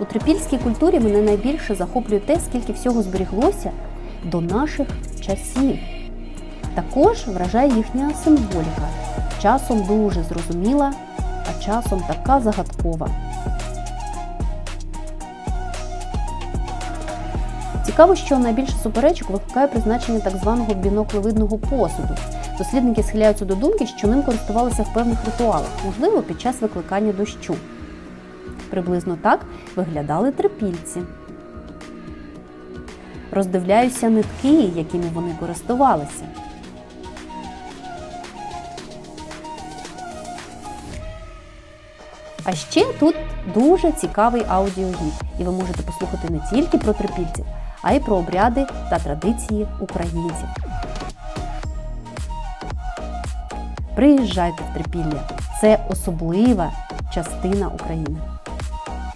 У трипільській культурі мене найбільше захоплює те, скільки всього зберіглося до наших часів. Також вражає їхня символіка, часом дуже зрозуміла, а часом така загадкова. Цікаво, що найбільше суперечок викликає призначення так званого біноклевидного посуду. Дослідники схиляються до думки, що ним користувалися в певних ритуалах, можливо, під час викликання дощу. Приблизно так виглядали трипільці. Роздивляюся нитки, якими вони користувалися. А ще тут дуже цікавий аудіогід, і ви можете послухати не тільки про трипільців, а й про обряди та традиції українців. Приїжджайте в Трипілля. Це особлива частина України.